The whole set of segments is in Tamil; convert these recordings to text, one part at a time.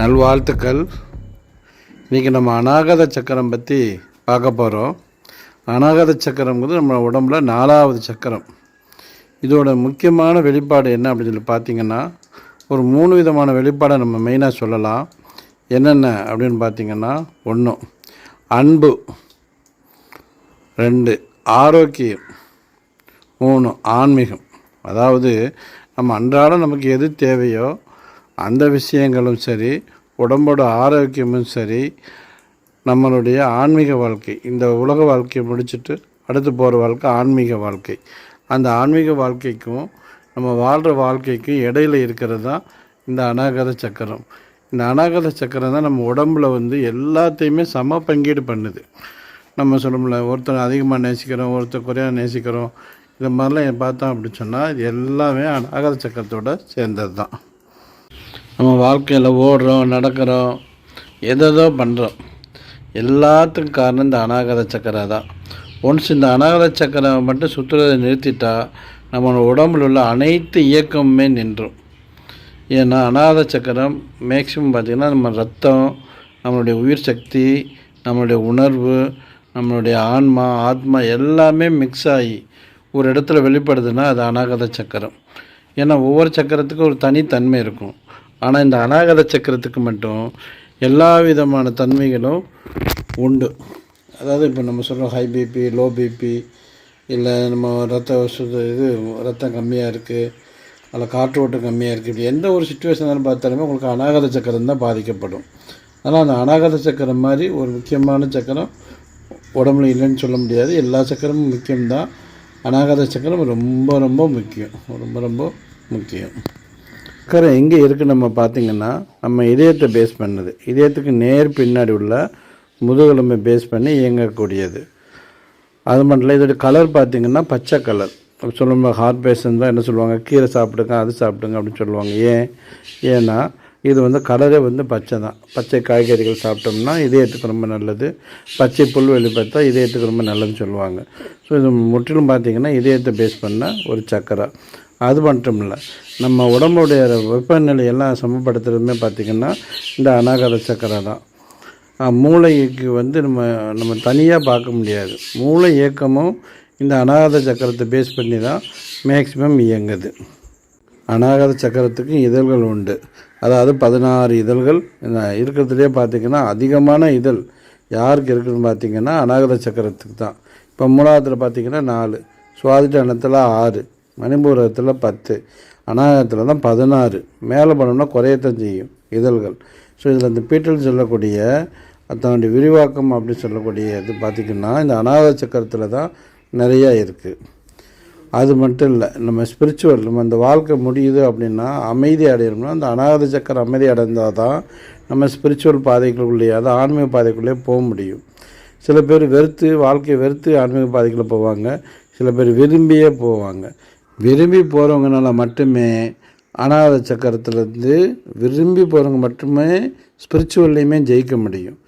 நல்வாழ்த்துக்கள். இன்றைக்கி நம்ம அநாகத சக்கரம் பற்றி பார்க்க போகிறோம் அநாகத சக்கரங்கிறது நம்ம உடம்புல நாலாவது சக்கரம். இதோட முக்கியமான வெளிப்பாடு என்ன அப்படின்னு சொல்லி பார்த்தீங்கன்னா ஒரு மூணு விதமான வெளிப்பாடை நம்ம மெயினாக சொல்லலாம். என்னென்ன அப்படின்னு பார்த்திங்கன்னா ஒன்று அன்பு. ரெண்டு ஆரோக்கியம். மூணு ஆன்மீகம். அதாவது நம்ம அன்றாடம் நமக்கு எது தேவையோ அந்த விஷயங்களும் சரி உடம்போட ஆரோக்கியமும் சரி நம்மளுடைய ஆன்மீக வாழ்க்கை. இந்த உலக வாழ்க்கையை முடிச்சுட்டு அடுத்து போகிற வாழ்க்கை ஆன்மீக வாழ்க்கை. அந்த ஆன்மீக வாழ்க்கைக்கும் நம்ம வாழ்கிற வாழ்க்கைக்கும் இடையில இருக்கிறது தான் இந்த அநாகத சக்கரம். இந்த அநாகத சக்கரம் தான் நம்ம உடம்புல வந்து எல்லாத்தையுமே சம பங்கீடு பண்ணுது. நம்ம சொல்லணும்ல ஒருத்தர் அதிகமாக நேசிக்கிறோம் ஒருத்தர் குறையாக நேசிக்கிறோம். இந்த மாதிரிலாம் பார்த்தோம் அப்படின்னு சொன்னால் எல்லாமே அநாகத சக்கரத்தோட சேர்ந்தது தான். நம்ம வாழ்க்கையில் ஓடுறோம் நடக்கிறோம் எதோ பண்ணுறோம் எல்லாத்துக்கும் காரணம் இந்த அநாகத சக்கரை தான். ஒன்ஸ் இந்த அநாகத சக்கரை மட்டும் சுற்றுறதை நிறுத்திட்டா நம்ம உடம்புல உள்ள அனைத்து இயக்கமுமே நின்றும். ஏன்னா அநாத சக்கரம் மேக்சிமம் பார்த்திங்கன்னா நம்ம ரத்தம் நம்மளுடைய உயிர் சக்தி நம்மளுடைய உணர்வு நம்மளுடைய ஆன்மா ஆத்மா எல்லாமே மிக்ஸ் ஆகி ஒரு இடத்துல வெளிப்படுதுன்னா அது அநாகத சக்கரம். ஏன்னா ஒவ்வொரு சக்கரத்துக்கும் ஒரு தனித்தன்மை இருக்கும். ஆனால் இந்த அநாகத சக்கரத்துக்கு மட்டும் எல்லா விதமான தன்மைகளும் உண்டு. அதாவது இப்போ நம்ம சொல்கிறோம் ஹை பிபி லோ பிபி இல்லை நம்ம ரத்த சுத்த இது ரத்தம் கம்மியாக இருக்குது அதில் காற்று ஓட்டம் கம்மியாக இருக்குது இப்படி எந்த ஒரு சுச்சுவேஷனாலும் பார்த்தாலுமே உங்களுக்கு அநாகத சக்கரம் தான் பாதிக்கப்படும். ஆனால் அந்த அநாகத சக்கரம் மாதிரி ஒரு முக்கியமான சக்கரம் உடம்புல இல்லைன்னு சொல்ல முடியாது. எல்லா சக்கரமும் முக்கியம்தான். அநாகத சக்கரம் ரொம்ப ரொம்ப முக்கியம். ரொம்ப ரொம்ப முக்கியம். சக்கரை எங்கே இருக்குது நம்ம பார்த்திங்கன்னா நம்ம இதயத்தை பேஸ் பண்ணுது. இதயத்துக்கு நேர் பின்னாடி உள்ள முதுகெலும்பை பேஸ் பண்ணி இயங்கக்கூடியது. அது மட்டும் இல்லை இதோட கலர் பார்த்திங்கன்னா பச்சை கலர் சொல்லும்போது ஹார்ட் பேஷண்ட் தான் என்ன சொல்லுவாங்க? கீரை சாப்பிடுங்க அது சாப்பிடுங்க அப்படின்னு சொல்லுவாங்க. ஏன்? ஏன்னா இது வந்து கலரே வந்து பச்சை தான். பச்சை காய்கறிகள் சாப்பிட்டோம்னா இதயத்துக்கு ரொம்ப நல்லது. பச்சை புல்வெளி பார்த்தா இதயத்துக்கு ரொம்ப நல்லதுன்னு சொல்லுவாங்க. ஸோ இது முற்றிலும் பார்த்திங்கன்னா இதயத்தை பேஸ் பண்ண ஒரு சக்கரை. அது மட்டும் இல்லை நம்ம உடம்புடைய வெப்பநிலை எல்லாம் சமப்படுத்துறதுமே பார்த்திங்கன்னா இந்த அநாகத சக்கரை தான். மூளைக்கு வந்து நம்ம நம்ம தனியாக பார்க்க முடியாது. மூளை இயக்கமும் இந்த அநாகத சக்கரத்தை பேஸ் பண்ணி தான் மேக்சிமம் இயங்குது. அநாகத சக்கரத்துக்கு இதழ்கள் உண்டு. அதாவது பதினாறு இதழ்கள் இருக்கிறதுலே பார்த்திங்கன்னா அதிகமான இதழ் யாருக்கு இருக்குதுன்னு பார்த்திங்கன்னா அநாகத சக்கரத்துக்கு தான். இப்போ மூலாவத்தில் பார்த்திங்கன்னா நாலு சுவாதிட்டனத்தில் ஆறு மணிபூரத்தில் பத்து அநாயகத்தில் தான் பதினாறு. மேலே பண்ணோம்னா குறையத்தான் செய்யும் இதழ்கள். ஸோ இதில் இந்த பீட்டல் சொல்லக்கூடிய அதனுடைய விரிவாக்கம் அப்படின்னு சொல்லக்கூடிய இது பார்த்திங்கன்னா இந்த அநாத சக்கரத்தில் தான் நிறையா இருக்குது அது மட்டும் இல்லை நம்ம ஸ்பிரிச்சுவல் நம்ம இந்த வாழ்க்கை முடியுது அப்படின்னா அமைதி அடையணும்னா அந்த அநாத சக்கரம் அமைதி அடைந்தால் தான் நம்ம ஸ்பிரிச்சுவல் பாதைக்குள்ளேயே அது ஆன்மீக பாதைக்குள்ளேயே போக முடியும். சில பேர் வெறுத்து வாழ்க்கையை வெறுத்து ஆன்மீக பாதைக்குள்ளே போவாங்க. சில பேர் விரும்பியே போவாங்க. விரும்பி போகிறவங்கனால மட்டுமே அனாத சக்கரத்துலேருந்து விரும்பி போகிறவங்க மட்டுமே ஸ்பிரிச்சுவல்லையுமே ஜெயிக்க முடியும்.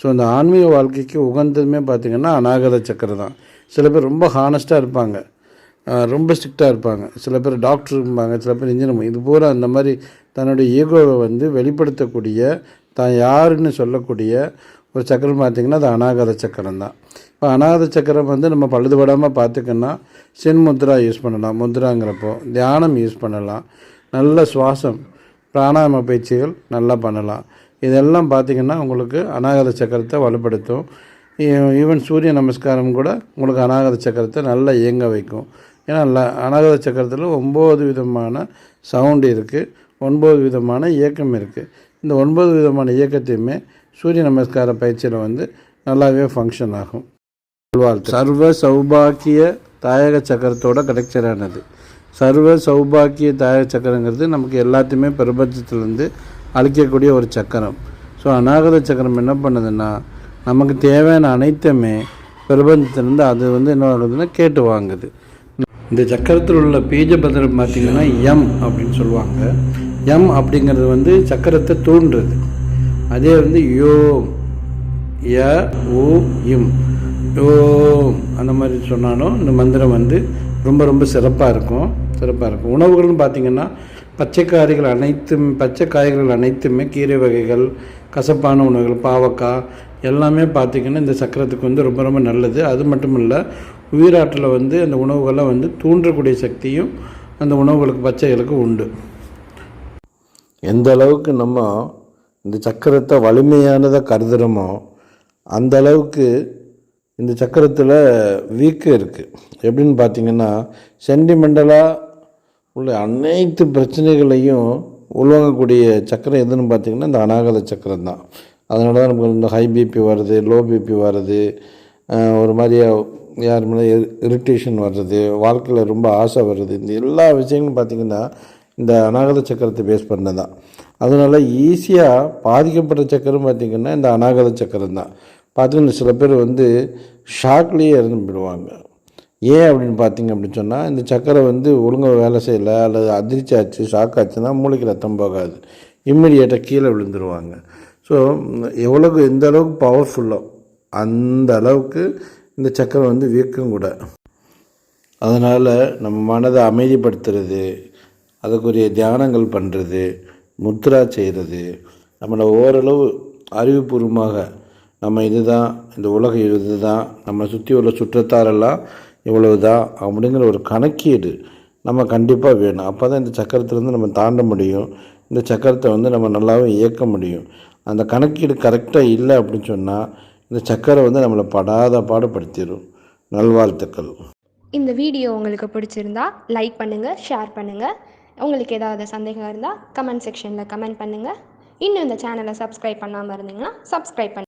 ஸோ அந்த ஆன்மீக வாழ்க்கைக்கு உகந்ததுமே பார்த்திங்கன்னா அநாகத சக்கரம் தான் சில பேர் ரொம்ப ஹானஸ்ட்டாக இருப்பாங்க. ரொம்ப ஸ்ட்ரிக்டாக இருப்பாங்க. சில பேர் டாக்டர் இருப்பாங்க. சில பேர் இன்ஜினியர் இது பூரா அந்த மாதிரி தன்னுடைய ஈகோவை வந்து வெளிப்படுத்தக்கூடிய தான் யாருன்னு சொல்லக்கூடிய ஒரு சக்கரம் பார்த்திங்கன்னா அது அநாகத சக்கரம் தான். இப்போ அநாகத சக்கரம் வந்து நம்ம பழுதுபடாமல் பார்த்துக்கணும்னா சென் முத்ரா யூஸ் பண்ணலாம். முத்ராங்கிறப்போ தியானம் யூஸ் பண்ணலாம். நல்ல சுவாசம் பிராணாயாம பயிற்சிகள் நல்லா பண்ணலாம். இதெல்லாம் பார்த்திங்கன்னா உங்களுக்கு அநாகத சக்கரத்தை வலுப்படுத்தும். ஈவன் சூரிய நமஸ்காரம் கூட உங்களுக்கு அநாகத சக்கரத்தை நல்லா இயங்க வைக்கும். ஏன்னா அநாகத சக்கரத்தில் ஒம்பது விதமான சவுண்டு இருக்குது ஒன்பது விதமான இயக்கம் இருக்குது இந்த ஒன்பது விதமான இயக்கத்தையுமே சூரிய நமஸ்கார பயிற்சியில் வந்து நல்லாவே ஃபங்க்ஷன் ஆகும். சர்வ சௌபாக்கிய தாயக சக்கரத்தோட கனெக்ஷனானது சர்வ சௌபாக்கிய தாயக சக்கரங்கிறது நமக்கு எல்லாத்தையுமே பிரபஞ்சத்துலேருந்து அழிக்கக்கூடிய ஒரு சக்கரம். ஸோ அநாகத சக்கரம் என்ன பண்ணுதுன்னா நமக்கு தேவையான அனைத்துமே பிரபஞ்சத்திலேருந்து அது வந்து என்ன ஆகுதுன்னா கேட்டு வாங்குது. இந்த சக்கரத்தில் உள்ள பீஜபத்திரம் பார்த்திங்கன்னா எம் அப்படின்னு சொல்லுவாங்க. எம் அப்படிங்கிறது வந்து சக்கரத்தை தூண்டுறது. அதே வந்து யோம் ய ஓ இம். யோம் அந்த மாதிரி சொன்னாலும் இந்த மந்திரம் வந்து ரொம்ப ரொம்ப சிறப்பாக இருக்கும் சிறப்பாக இருக்கும். உணவுகள்னு பார்த்திங்கன்னா பச்சை காய்கறிகள் அனைத்தும் பச்சை காய்கறிகள் அனைத்துமே கீரை வகைகள் கசப்பான உணவுகள் பாவக்காய் எல்லாமே பார்த்திங்கன்னா இந்த சக்கரத்துக்கு வந்து ரொம்ப ரொம்ப நல்லது. அது மட்டும் இல்லை உயிராற்றில் வந்து அந்த உணவுகளை வந்து தூண்டக்கூடிய சக்தியும் அந்த உணவுகளுக்கு பச்சைகளுக்கு உண்டு. எந்த அளவுக்கு நம்ம இந்த சக்கரத்தை வலிமையானதாக கருதுகிறோமோ அந்த அளவுக்கு இந்த சக்கரத்தில் வீக்கு இருக்குது எப்படின்னு பார்த்தீங்கன்னா சென்டிமெண்டலாக உள்ள அனைத்து பிரச்சனைகளையும் உள்வாங்கக்கூடிய சக்கரம் எதுன்னு பார்த்தீங்கன்னா இந்த அநாகத சக்கரம் தான். அதனால தான் நமக்கு இந்த ஹை பிபி வருது லோ பிபி வருது ஒரு மாதிரியா யார் மேலே இரிட்டேஷன் வர்றது வாழ்க்கையில் ரொம்ப ஆசை வருது இந்த எல்லா விஷயங்களும் பார்த்திங்கன்னா இந்த அநாகத சக்கரத்தை பேஸ் பண்ணது தான் அதனால் ஈஸியாக பாதிக்கப்பட்ட சக்கரம் பார்த்திங்கன்னா இந்த அநாகத சக்கரம் தான். பார்த்திங்கன்னா சில பேர் வந்து ஷாக்லேயே இறந்து போயிடுவாங்க ஏன் அப்படின்னு பார்த்தீங்க அப்படின்னு சொன்னால் இந்த சக்கரை வந்து ஒழுங்காக வேலை செய்யலை அல்லது அதிர்ச்சி ஆச்சு ஷாக் ஆச்சுன்னா மூளைக்கு ரத்தம் போகாது. இம்மிடியேட்டாக கீழே விழுந்துருவாங்க. ஸோ எவ்வளோக்கு எந்த அளவுக்கு பவர்ஃபுல்லோ அந்த அளவுக்கு இந்த சக்கரம் வந்து வீக்கம் கூட. அதனால் நம்ம மனதை அமைதிப்படுத்துறது அதுக்குரிய தியானங்கள் பண்ணுறது முத்ரா செய்கிறது நம்மளை ஓரளவு அறிவுபூர்வமாக நம்ம இதுதான் இந்த உலகம் இதுதான் நம்ம சுற்றி உள்ள சுற்றத்தாரெல்லாம் இவ்வளவு தான் அப்படிங்கிற ஒரு கணக்கீடு நம்ம கண்டிப்பாக வேணும். அப்போ தான் இந்த சக்கரத்துலேருந்து நம்ம தாண்ட முடியும். இந்த சக்கரத்தை வந்து நம்ம நல்லாவே இயக்க முடியும். அந்த கணக்கீடு கரெக்டாக இல்லை அப்படின்னு சொன்னால் இந்த சக்கரை வந்து நம்மளை படாத பாடுபடுத்திடும் நல்வாழ்த்துக்கள். இந்த வீடியோ உங்களுக்கு பிடிச்சிருந்தா லைக் பண்ணுங்கள் ஷேர் பண்ணுங்கள் உங்களுக்கு ஏதாவது சந்தேகம் இருந்தால் கமெண்ட் செக்ஷனில் கமெண்ட் பண்ணுங்கள் இன்னும் இந்த சேனலை சப்ஸ்கிரைப் பண்ணாமல் இருந்தீங்கன்னா சப்ஸ்கிரைப் பண்ணு